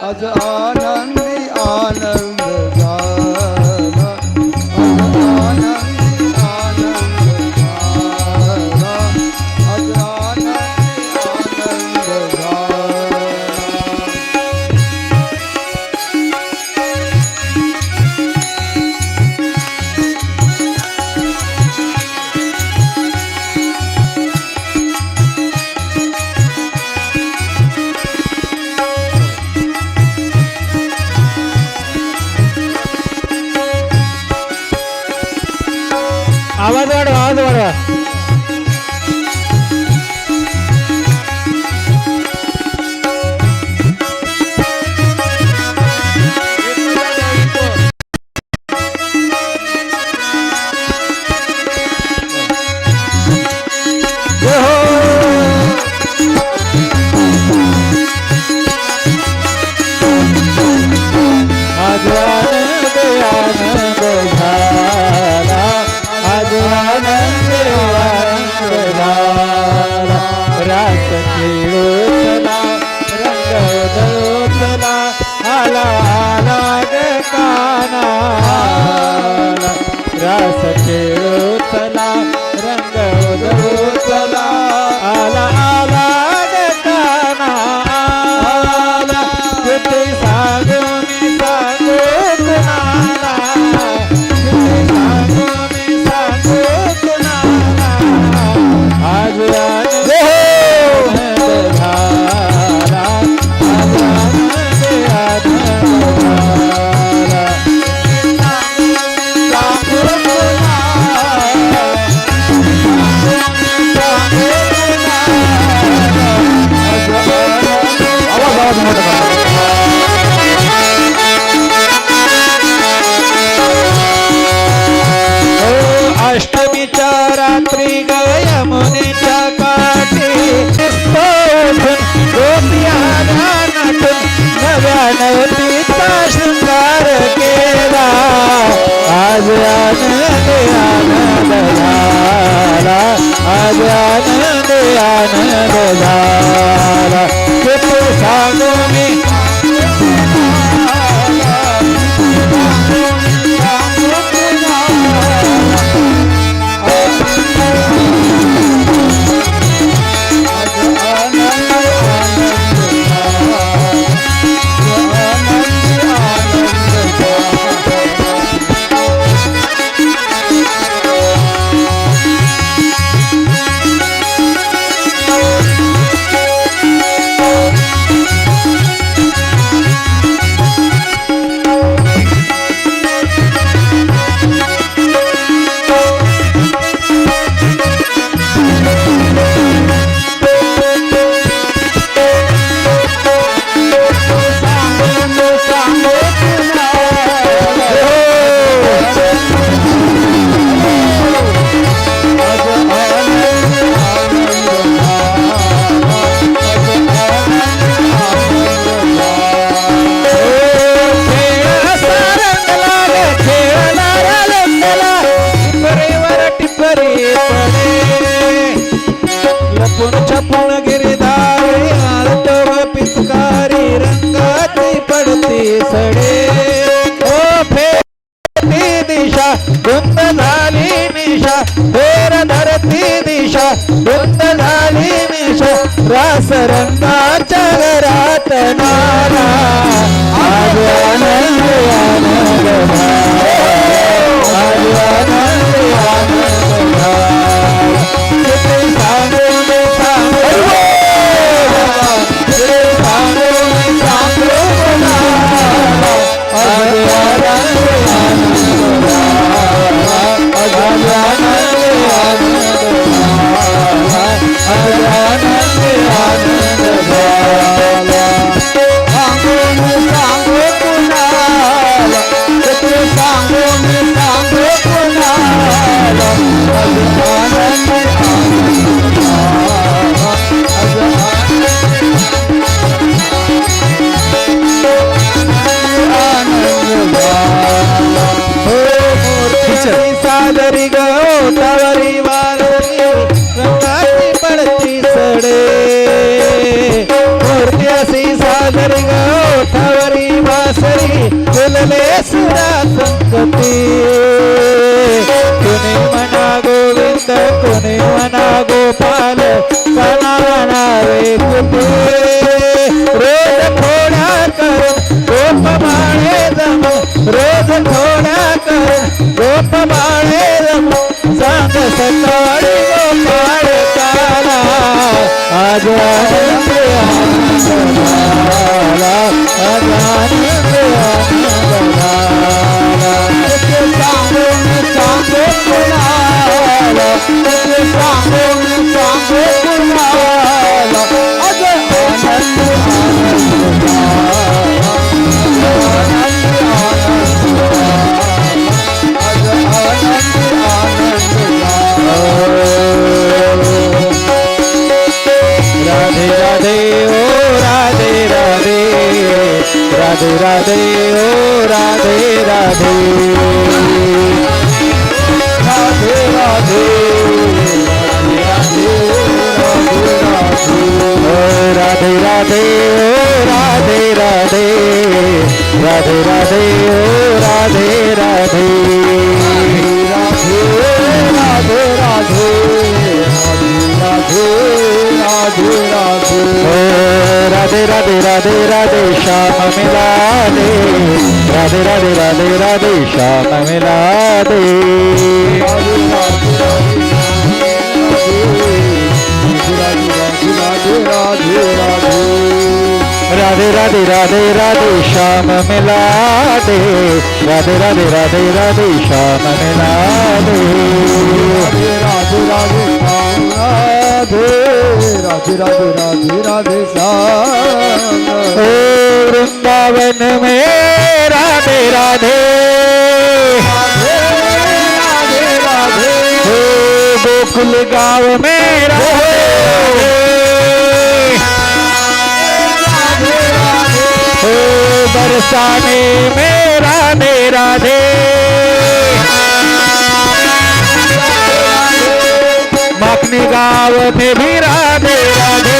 ਅਜ ਆਨੰਦੀ ਆਨੰਦ হতে गावी गयमुनीच्या काठी नाटून नव्या नवतीचा शृंगार केला? आज आनंद आनंद झाला आज आनंद आनंद झाला. ராசரந்தாச்சகராத்தனா राधे ओ राधे राधे. राधे राधे. राधे राधे ओ राधे राधे. राधे राधे ओ राधे. राधे राधे राधे. राधे राधे राधे. राधे राधे। राधे राधे राधे राधे, श्याम मिला दे राधे राधे राधे राधे, श्याम मिला दे राधे राधे राधे राधे, श्याम मिला दे राधे राधे राधे राधे, श्याम मिला दे राधे राधे राधे राधे राधे श्याम ओ वृंदावन में राधे राधे। राधे गोकुल गाँव में राधे बरसाने में राधे राधे। मखनी गाँव में भी राधे राधे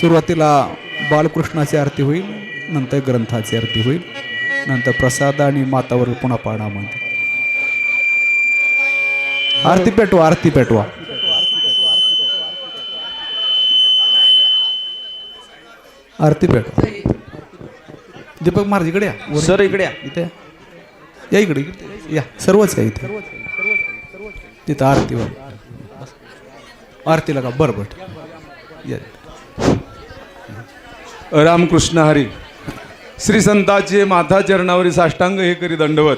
सुरुवातीला बालकृष्णाची आरती होईल नंतर ग्रंथाची आरती होईल नंतर प्रसाद आणि मातावर पुन्हा पाण्यामध्ये आरती पेटवा आरती पेटवा. आरती पेटवा. दीपक महाराज इकडे या. सर इकडे या. इथे या. इकडे या सर्वच या इथे. तिथं आरतीवर आरतीला का बरं बरं. या. रामकृष्ण हरी. श्री संताचे माथा चरणावरी साष्टांग हे करी दंडवत.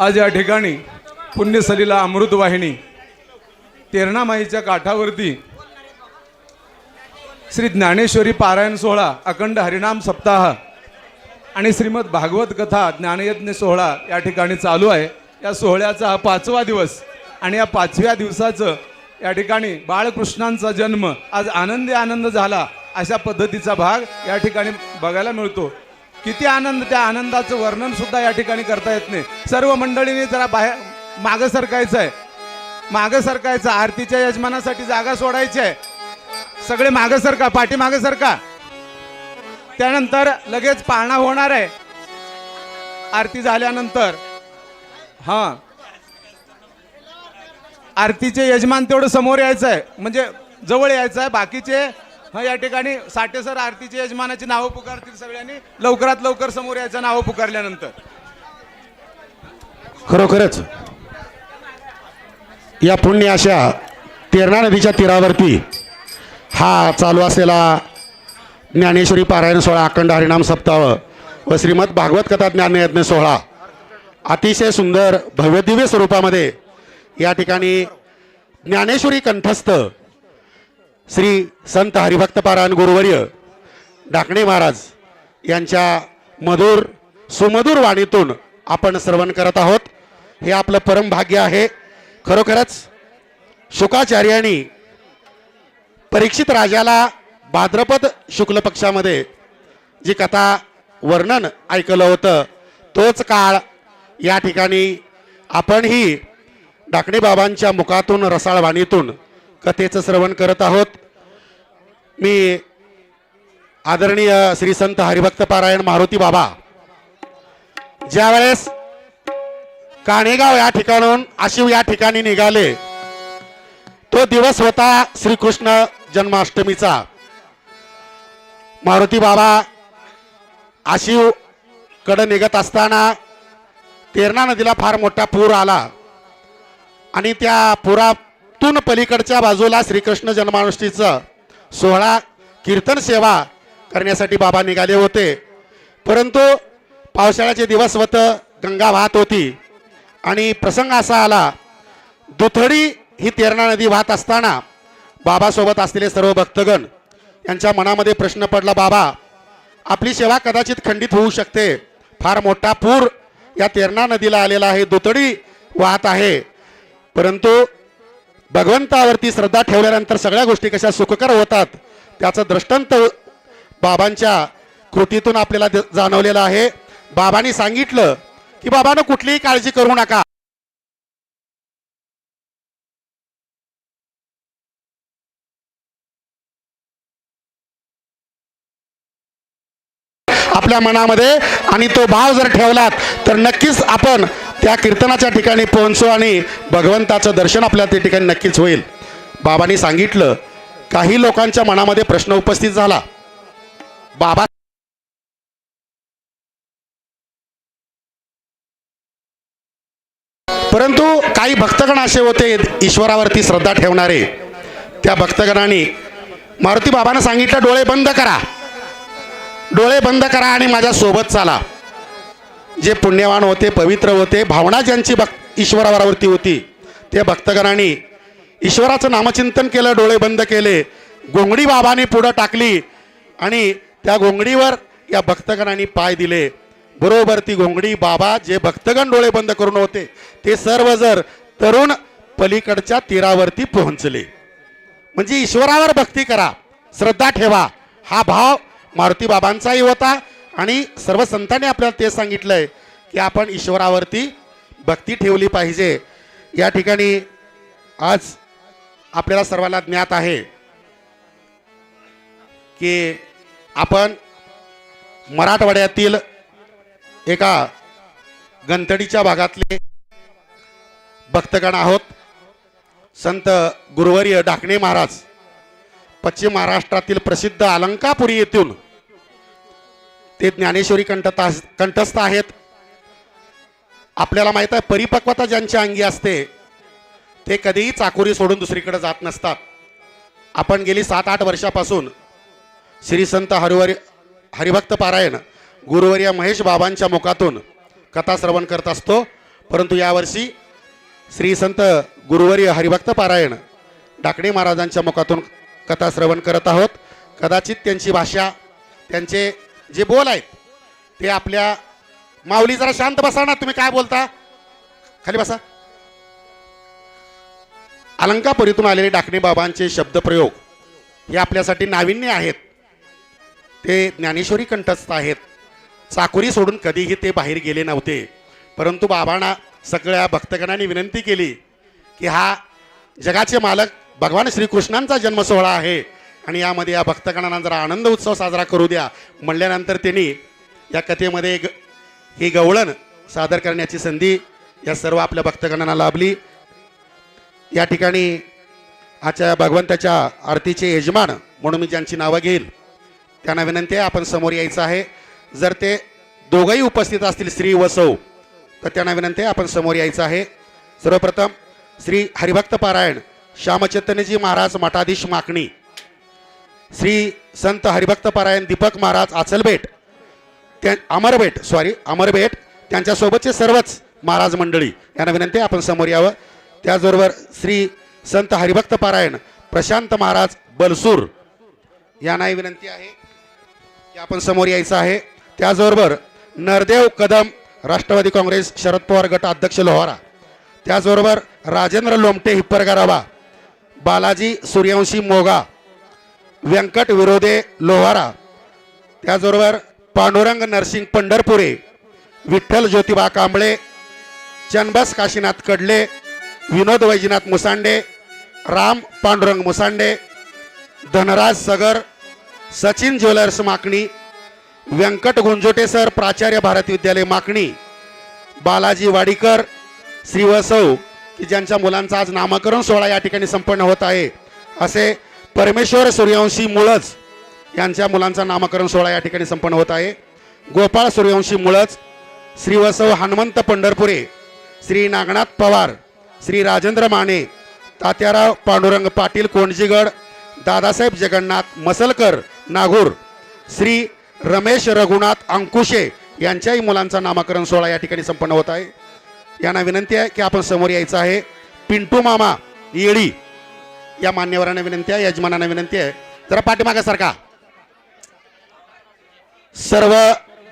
आज या ठिकाणी पुण्यसलीला अमृतवाहिनी तेरणामाईच्या काठावरती श्री ज्ञानेश्वरी पारायण सोहळा अखंड हरिनाम सप्ताह आणि श्रीमद भागवत कथा ज्ञानयज्ञ सोहळा या ठिकाणी चालू आहे. या सोहळ्याचा हा पाचवा दिवस आणि या पाचव्या दिवसाचं या ठिकाणी बाळकृष्णांचा जन्म आज आनंदी आनंद झाला. अशा पद्धतीचा भाग या ठिकाणी बघायला मिळतो. किती आनंद त्या आनंदाचं वर्णन सुद्धा या ठिकाणी करता येत नाही. सर्व मंडळींनी जरा बाहेर मागं सरकायचं आहे. मागं सरकायचं आरतीच्या यजमानासाठी जागा सोडायची आहे. सगळे मागं सरका पाठी मागं सरका. त्यानंतर लगेच पाळणा होणार आहे. आरती झाल्यानंतर. हा. आरतीचे यजमान तेवढं समोर यायचं आहे. म्हणजे जवळ यायचं आहे. बाकीचे हा या ठिकाणी साठे सर आरतीचे यजमानाची नावं पुकारतील सगळ्यांनी. लवकरात लवकर समोर यायचं नावं पुकारल्यानंतर. खरोखरच या पुण्य अशा तेरणा नदीच्या तीरावरती हा चालू असलेला ज्ञानेश्वरी पारायण सोहळा अखंड हरिणाम सप्ताह व श्रीमद भागवत कथा ज्ञानयज्ञ सोहळा अतिशय सुंदर भव्यदिव्य स्वरूपामध्ये या ठिकाणी ज्ञानेश्वरी कंठस्थ श्री संत हरिभक्त पारायण गुरुवर्य डाकणे महाराज यांच्या मधुर सुमधुर वाणीतून आपण श्रवण करत आहोत. हे आपलं परम भाग्य आहे. खरोखरच शुकाचार्यांनी परीक्षित राजाला भाद्रपद शुक्ल पक्षामध्ये जी कथा वर्णन ऐकलं होतं तोच काळ या ठिकाणी आपणही डाकणे बाबांच्या मुखातून रसाळ वाणीतून कथेचं श्रवण करत आहोत. मी आदरणीय श्री संत हरिभक्त पारायण मारुती बाबा. ज्यावेळेस काणेगाव या ठिकाणून आशिव या ठिकाणी निघाले तो दिवस होता श्रीकृष्ण जन्माष्टमीचा. मारुती बाबा आशिवकडे निघत असताना तेरणा नदीला फार मोठा पूर आला आणि त्या पुरातून पलीकडच्या बाजूला श्रीकृष्ण जन्माष्टीचा सोहळा कीर्तन सेवा करण्यासाठी बाबा निघाले होते. परंतु पावसाळ्याचे दिवस होतं गंगा वाहत होती आणि प्रसंग असा आला दुथडी ही तेरणा नदी वाहत असताना बाबासोबत असलेले सर्व भक्तगण यांच्या मनामध्ये प्रश्न पडला बाबा आपली सेवा कदाचित खंडित होऊ शकते. फार मोठा पूर या तेरणा नदीला आलेला आहे दुतडी वाहत आहे. परंतु भगवंतावरती श्रद्धा ठेवल्यानंतर सगळ्या गोष्टी कशा सुखकर होतात त्याचं दृष्टांत बाबांच्या कृतीतून आपल्याला जाणवलेलं आहे. बाबांनी सांगितलं की बाबानं कुठलीही काळजी करू नका. आपल्या मनामध्ये आणि तो भाव जर ठेवलात तर नक्कीच आपण त्या कीर्तनाच्या ठिकाणी पोहोचू आणि भगवंताचं दर्शन आपल्या त्या ठिकाणी नक्कीच होईल. बाबांनी सांगितलं काही लोकांच्या मनामध्ये प्रश्न उपस्थित झाला. बाबा परंतु काही भक्तगण असे होते ईश्वरावरती श्रद्धा ठेवणारे. त्या भक्तगणांनी मारुती बाबांना सांगितलं डोळे बंद करा. डोळे बंद करा आणि माझ्या सोबत चाला. जे पुण्यवान होते पवित्र होते भावना ज्यांची भक् ईश्वरावरती होती ते भक्तगणांनी ईश्वराचं नामचिंतन केलं डोळे बंद केले गोंगडी बाबाने पुढं टाकली आणि त्या गोंगडीवर या भक्तगणांनी पाय दिले. बरोबर ती गोंगडी बाबा जे भक्तगण डोळे बंद करून होते ते सर्व जर तरुण पलीकडच्या तीरावरती पोहोचले. म्हणजे ईश्वरावर भक्ती करा श्रद्धा ठेवा हा भाव मारुती बाबांचाही होता आणि सर्व संतांनी आपल्याला ते सांगितलंय की आपण ईश्वरावरती भक्ती ठेवली पाहिजे. या ठिकाणी आज आपल्याला सर्वांना ज्ञात आहे की आपण मराठवाड्यातील एका गंतडीच्या भागातले भक्तगण आहोत. संत गुरुवर्य डाकणे महाराज पश्चिम महाराष्ट्रातील प्रसिद्ध अलंकापुरी येथून ते ज्ञानेश्वरी कंठता कंठस्थ आहेत. आपल्याला माहीत आहे परिपक्वता ज्यांच्या अंगी असते ते कधीही चाकोरी सोडून दुसरीकडे जात नसतात. आपण गेली सात आठ वर्षापासून श्री संत हरिवर हरिभक्त पारायण गुरुवर्य महेश बाबांच्या मुखातून कथा श्रवण करत असतो. परंतु यावर्षी श्री संत गुरुवर्य हरिभक्त पारायण डाकणे महाराजांच्या मुखातून कथा श्रवण करत आहोत. कदाचित त्यांची भाषा त्यांचे जे बोल आहेत ते आपल्या माऊली जरा शांत बसा ना तुम्ही काय बोलता? खाली बसा. अलंकापुरीतून आलेले डाकणे बाबांचे शब्दप्रयोग हे आपल्यासाठी नाविन्य आहेत. ते ज्ञानेश्वरी कंठस्थ आहेत. चाकोरी सोडून कधीही ते बाहेर गेले नव्हते. परंतु बाबांना सगळ्या भक्तगणांनी विनंती केली की हा जगाचे मालक भगवान श्रीकृष्णांचा जन्मसोहळा आहे. आणि यामध्ये या भक्तगणांना जरा आनंद उत्सव साजरा करू द्या. म्हणल्यानंतर त्यांनी या कथेमध्ये ग ही गवळण सादर करण्याची संधी या सर्व आपल्या भक्तगणांना लाभली. या ठिकाणी आजच्या भगवंताच्या आरतीचे यजमान म्हणून मी ज्यांची नावं घेईल त्यांना विनंती आहे आपण समोर यायचं आहे. जर ते दोघंही उपस्थित असतील श्री व सौ तर त्यांना विनंती आहे आपण समोर यायचं आहे. सर्वप्रथम श्री हरिभक्त पारायण श्यामचैतन्यजी महाराज मठाधीश माकणी श्री संत हरिभक्त पारायण दीपक महाराज आचलबेट त्या अमरबेट सॉरी अमरबेट त्यांच्यासोबतचे सर्वच महाराज मंडळी यांना विनंती आपण समोर यावं. त्याचबरोबर श्री संत हरिभक्त पारायण प्रशांत महाराज बलसूर यांनाही विनंती आहे की आपण समोर यायचं आहे. त्याचबरोबर नरदेव कदम राष्ट्रवादी काँग्रेस शरद पवार गट अध्यक्ष लोहारा त्याचबरोबर राजेंद्र लोमटे हिप्परगारावा बालाजी सूर्यवंशी मोगा व्यंकट विरोधे लोहारा. त्याचबरोबर पांडुरंग नरसिंग पंढरपुरे विठ्ठल ज्योतिबा कांबळे चनबस काशीनाथ कडले विनोद वैजनाथ मुसांडे राम पांडुरंग मुसांडे धनराज सगर सचिन ज्वेलर्स माकणी व्यंकट गुंजोटे सर प्राचार्य भारत विद्यालय माकणी बालाजी वाडीकर श्रीवसव की ज्यांच्या मुलांचा आज नामकरण सोहळा या ठिकाणी संपन्न होत आहे असे परमेश्वर सूर्यवंशी मुळज यांच्या मुलांचा नामकरण सोहळा या ठिकाणी संपन्न होत आहे. गोपाळ सूर्यवंशी मुळज श्रीवसव हनुमंत पंढरपुरे श्री नागनाथ पवार श्री राजेंद्र माने तात्याराव पांडुरंग पाटील कोंडजीगड दादासाहेब जगन्नाथ मसलकर नागूर श्री रमेश रघुनाथ अंकुशे यांच्याही मुलांचा नामकरण सोहळा या ठिकाणी संपन्न होत आहे. यांना विनंती आहे की आपण समोर यायचं आहे. पिंटू मामा येळी या मान्यवरांना विनंती आहे यजमानांना विनंती आहे. जरा पाठीमागासारखा सर्व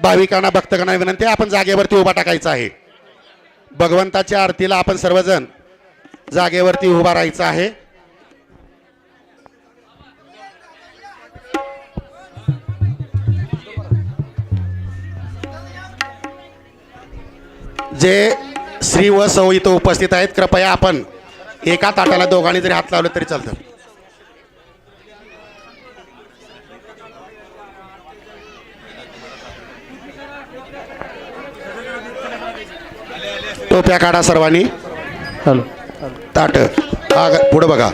भाविकांना भक्तगणांना विनंती आहे आपण जागेवरती उभा टाकायचा आहे. भगवंताच्या आरतीला आपण सर्वजण जागेवरती उभा राहायचं आहे. जे श्री व सौ इथं उपस्थित आहेत कृपया आपण एका ताटाला दोघांनी जरी हात लावले तरी चालतं. टोप्या काढा सर्वांनी. हॅलो. ताट. हा ग- पुढं बघा.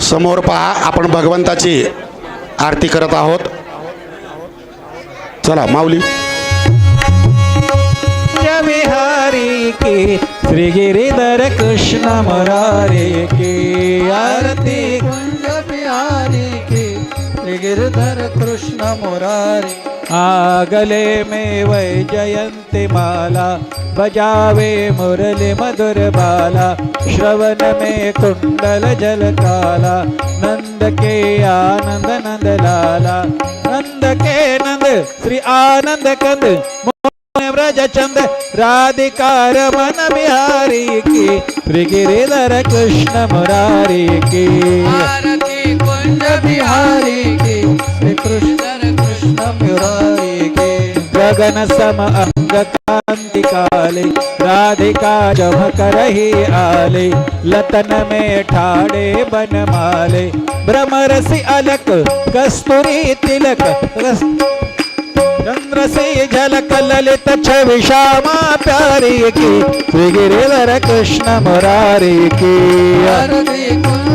समोर पहा आपण भगवंताची आरती करत आहोत. चला माऊली. विहारी के श्री गिरीधर कृष्ण मरारे की आरती कुंज बिहारी के श्री गिरीधर कृष्ण मुरारी आगले गले वै जयंती माला बजावे मुरली मधुर बाला श्रवण में कुंडल जल काला नंद के आनंद नंद लाला नंद के नंद श्री आनंद कंद मोहन व्रज चंद राधिकार मन बिहारी की श्री गिरिधर कृष्ण मुरारी की आरती बिहारी गगन सम अंग कांति काले राधिका जमक करही आले लतन में ठाड़े बन माले भ्रमरसी अलक कस्तूरी तिलक चंद्र से झलक ललित छवि श्यामा प्यारी की श्री गिरिधर कृष्ण मुरारी की।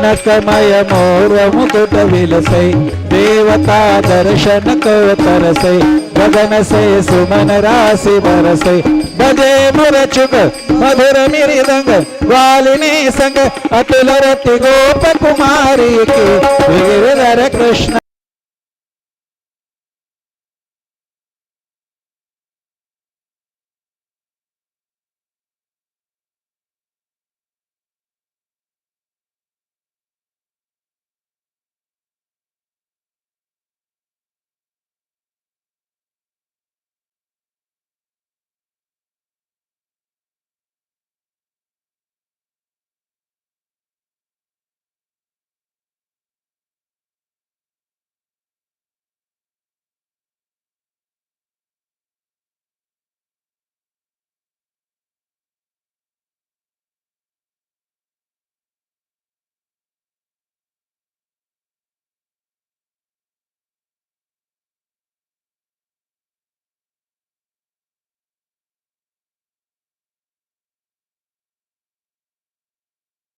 కనకమయమోరము తొట విలసై దేవతా దర్శన కోతరసై గగనసై సుమన రాశి వరసై భజే మురచుక మధుర మిరిదంగ వాలిని సంగ అతుల రతి గోప కుమారికి వీరధర కృష్ణ